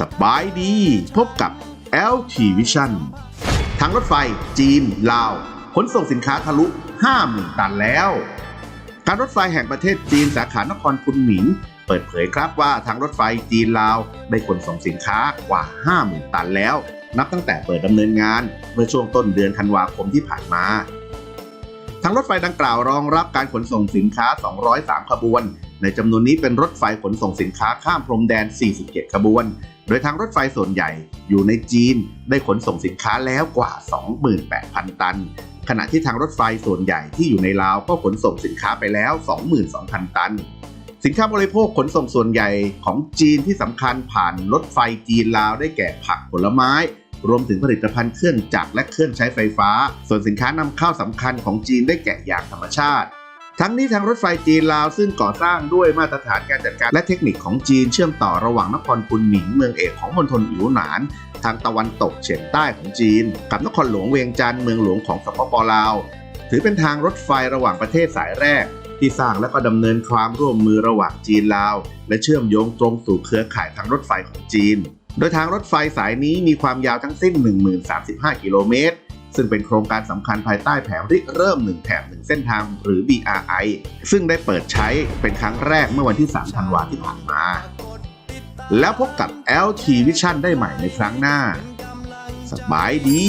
สบายดี พบกับ LT Vision ทางรถไฟ จีน ลาว ขนส่งสินค้าทะลุ 50,000 ตันแล้ว การรถไฟแห่งประเทศจีนสาขานครพุนหมิง เปิดเผยครับว่าทางรถไฟจีน ลาว ได้ขนส่งสินค้ากว่า 50,000 ตันแล้ว นับตั้งแต่เปิดดำเนินงานเมื่อช่วงต้นเดือนธันวาคมที่ผ่านมา ทางรถไฟดังกล่าวรองรับการขนส่งสินค้า 203 ขบวน ในจำนวนนี้เป็นรถไฟขนส่งสินค้าข้ามพรมแดน 47 ขบวน โดยทางรถไฟส่วนใหญ่อยู่ในจีน ได้ขนส่งสินค้าแล้วกว่า 28,000 ตัน ขณะที่ทางรถไฟส่วนใหญ่ที่อยู่ในลาวก็ขนส่งสินค้าไปแล้ว 22,000 ตัน สินค้าบริโภคขนส่งส่วนใหญ่ของจีนที่สำคัญผ่านรถไฟจีนลาวได้แก่ผักผลไม้ รวมถึงผลิตภัณฑ์เครื่องจักรและเครื่องใช้ไฟฟ้า ส่วนสินค้านำเข้าสำคัญของจีนได้แก่ยางธรรมชาติทั้งนี้ทางรถไฟจีนลาวซึ่งก่อสร้างด้วยมาตรฐานการจัดการและเทคนิคของจีนเชื่อมต่อระหว่างนครพุนหมิงเมืองเอกของมณฑลอิ๋วหนาน ทางตะวันตกเฉียงใต้ของจีน กับนครหลวงเวียงจันทร์เมืองหลวงของสปปลาว ถือเป็นทางรถไฟระหว่างประเทศสายแรก ที่สร้างและก็ดำเนินความร่วมมือระหว่างจีนลาว และเชื่อมโยงตรงสู่เครือข่ายทางรถไฟของจีน โดยทางรถไฟสายนี้มีความยาวทั้งสิ้น 1035 กิโลเมตร ซึ่งเป็นโครงการสำคัญภายใต้แผนริเริ่ม 1 แถบ 1 เส้นทางหรือ BRI ซึ่งได้เปิดใช้เป็นครั้งแรกเมื่อวันที่ 3 ธันวาที่ผ่านมา แล้วพบกับ LT Vision ได้ใหม่ในครั้งหน้า สบายดี